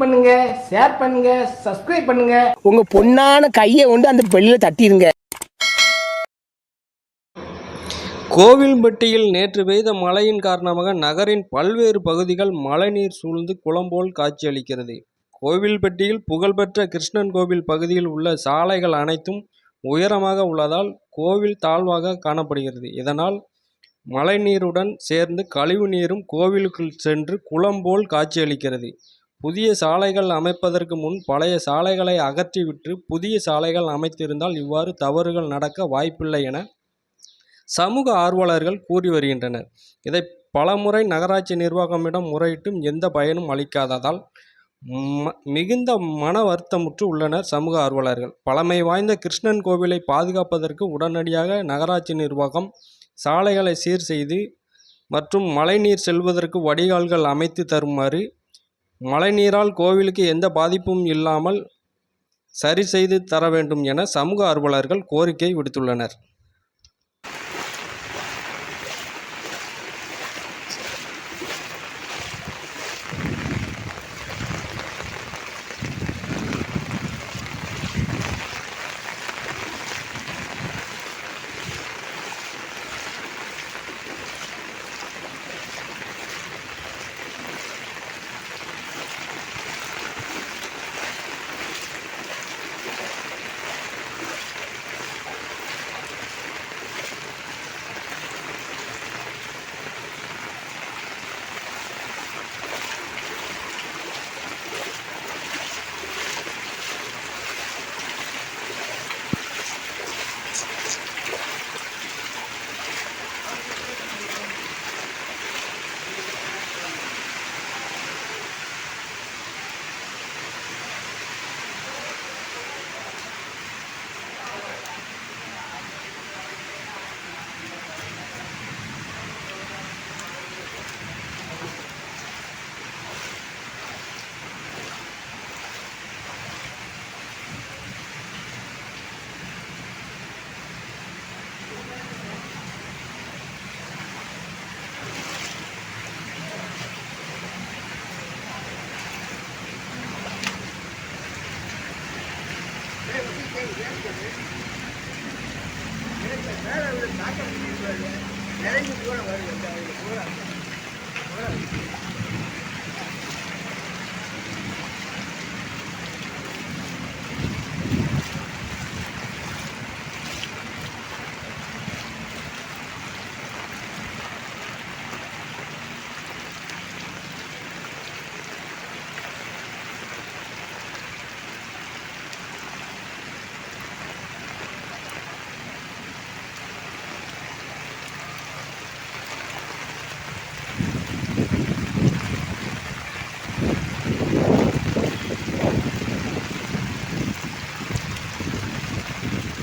பண்ணுங்க ஷேர் பண்ணுங்க சப்ஸ்கிரைப் பண்ணுங்க. உங்க பொண்ணான கையை கொண்டு அந்த பெல்லில தட்டிடுங்க. கோவில்பட்டியில் நேற்று பெய்த மழையின் காரணமாக நகரின் பல்வேறு பகுதிகள் மழைநீர் சூழ்ந்து குளம் போல் காட்சியளிக்கிறது. கோவில்பட்டியில் புகழ்பெற்ற கிருஷ்ணன் கோவில் பகுதியில் உள்ள சாலைகள் அனைத்தும் உயரமாக உள்ளதால் கோவில் தாழ்வாக காணப்படுகிறது. இதனால் மழைநீருடன் சேர்ந்து கழிவு நீரும் கோவிலுக்குள் சென்று குளம் போல் காட்சியளிக்கிறது. புதிய சாலைகள் அமைப்பதற்கு முன் பழைய சாலைகளை அகற்றிவிட்டு புதிய சாலைகள் அமைத்திருந்தால் இவ்வாறு தவறுகள் நடக்க வாய்ப்பில்லை என சமூக ஆர்வலர்கள் கூறி வருகின்றனர். இதை பலமுறை நகராட்சி நிர்வாகமிடம் முறையிட்டும் எந்த பயனும் அளிக்காததால் ம- மிகுந்த மன வருத்தமுற்று உள்ளனர் சமூக ஆர்வலர்கள். பழமை வாய்ந்த கிருஷ்ணன் கோவிலை பாதுகாப்பதற்கு உடனடியாக நகராட்சி நிர்வாகம் சாலைகளை சீர் செய்து மற்றும் மழைநீர் செல்வதற்கு வடிகால்கள் அமைத்து தருமாறு மழைநீரால் கோவிலுக்கு எந்த பாதிப்பும் இல்லாமல் சரி செய்து தர வேண்டும் என சமூக ஆர்வலர்கள் கோரிக்கை விடுத்துள்ளனர். தாக்கம் நிறைவு கூட வருது